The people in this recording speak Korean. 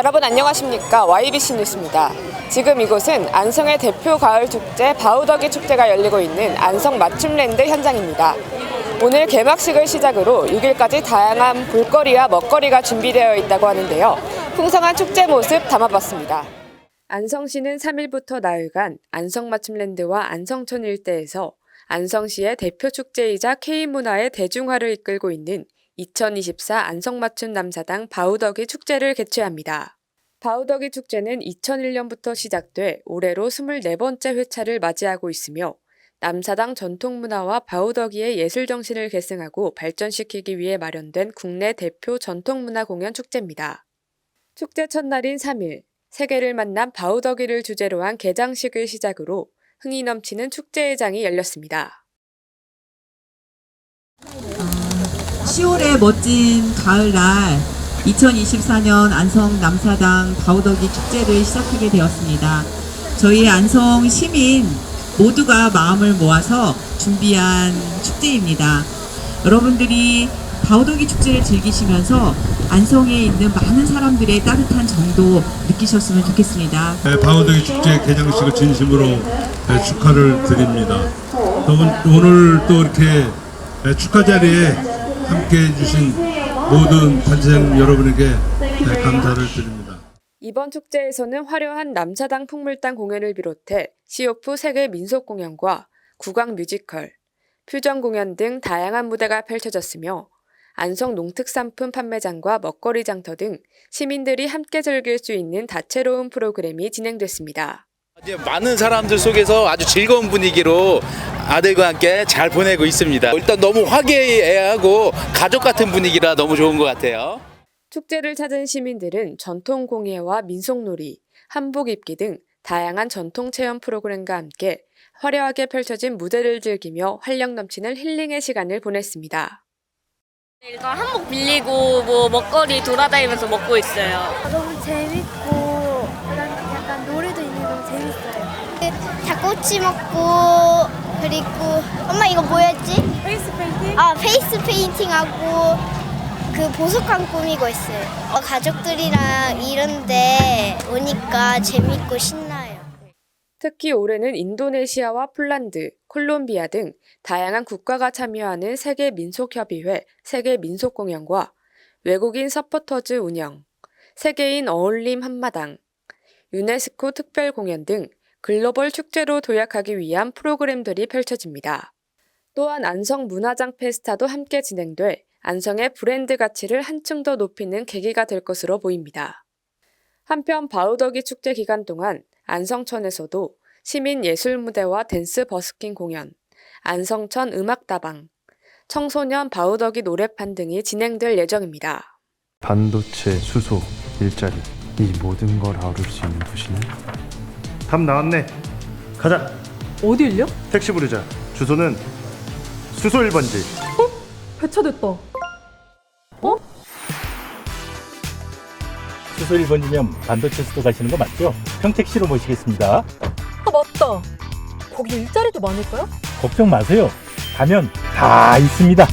여러분 안녕하십니까 YBC 뉴스입니다. 지금 이곳은 안성의 대표 가을 축제 바우더기 축제가 열리고 있는 안성 맞춤랜드 현장입니다. 오늘 개막식을 시작으로 6일까지 다양한 볼거리와 먹거리가 준비되어 있다고 하는데요. 풍성한 축제 모습 담아봤습니다. 안성시는 3일부터 나흘간 안성 맞춤랜드와 안성천 일대에서 안성시의 대표 축제이자 K문화의 대중화를 이끌고 있는 2024 안성맞춤 남사당 바우더기 축제를 개최합니다. 바우더기 축제는 2001년부터 시작돼 올해로 24번째 회차를 맞이하고 있으며 남사당 전통 문화와 바우더기의 예술 정신을 계승하고 발전시키기 위해 마련된 국내 대표 전통 문화 공연 축제입니다. 축제 첫날인 3일, 세계를 만난 바우더기를 주제로 한 개장식을 시작으로 흥이 넘치는 축제의 장이 열렸습니다. 10월의 멋진 가을날 2024년 안성 남사당 바우더기 축제를 시작하게 되었습니다. 저희 안성 시민 모두가 마음을 모아서 준비한 축제입니다. 여러분들이 바우더기 축제를 즐기시면서 안성에 있는 많은 사람들의 따뜻한 정도 느끼셨으면 좋겠습니다. 네, 방어덕이 축제 개장식을 진심으로 네, 축하를 드립니다. 또 오늘 또 이렇게 네, 축하 자리에 함께 해주신 모든 단체장 여러분에게 네, 감사를 드립니다. 이번 축제에서는 화려한 남사당 풍물단 공연을 비롯해 시오프 세계 민속 공연과 국악 뮤지컬, 퓨전 공연 등 다양한 무대가 펼쳐졌으며 안성 농특산품 판매장과 먹거리 장터 등 시민들이 함께 즐길 수 있는 다채로운 프로그램이 진행됐습니다. 많은 사람들 속에서 아주 즐거운 분위기로 아들과 함께 잘 보내고 있습니다. 일단 너무 화기애애하고 가족 같은 분위기라 너무 좋은 것 같아요. 축제를 찾은 시민들은 전통 공예와 민속놀이, 한복 입기 등 다양한 전통 체험 프로그램과 함께 화려하게 펼쳐진 무대를 즐기며 활력 넘치는 힐링의 시간을 보냈습니다. 이거 한복 빌리고 뭐 먹거리 돌아다니면서 먹고 있어요. 너무 재밌고 약간, 약간 노래도 있는 게 너무 재밌어요. 닭꼬치 먹고 그리고 엄마 이거 뭐였지? 페이스 페인팅? 아 페이스 페인팅하고 그 보석관 꾸미고 있어요. 어, 가족들이랑 이런데 오니까 재밌고 신나요. 특히 올해는 인도네시아와 폴란드, 콜롬비아 등 다양한 국가가 참여하는 세계 민속협의회 세계 민속공연과 외국인 서포터즈 운영, 세계인 어울림 한마당, 유네스코 특별 공연 등 글로벌 축제로 도약하기 위한 프로그램들이 펼쳐집니다. 또한 안성 문화장 페스타도 함께 진행돼 안성의 브랜드 가치를 한층 더 높이는 계기가 될 것으로 보입니다. 한편 바우더기 축제 기간 동안 안성천에서도 시민 예술 무대와 댄스 버스킹 공연, 안성천 음악다방, 청소년 바우더기 노래판 등이 진행될 예정입니다. 반도체, 수소, 일자리 이 모든 걸 아우를 수 있는 도시는 답 나왔네 가자 어디일려? 택시 부르자 주소는 수소 1번지 배차됐다. 수소 1번이면 반도체 수도 가시는 거 맞죠? 평택시로 모시겠습니다. 아 맞다. 거기 일자리도 많을까요? 걱정 마세요. 가면 다 있습니다.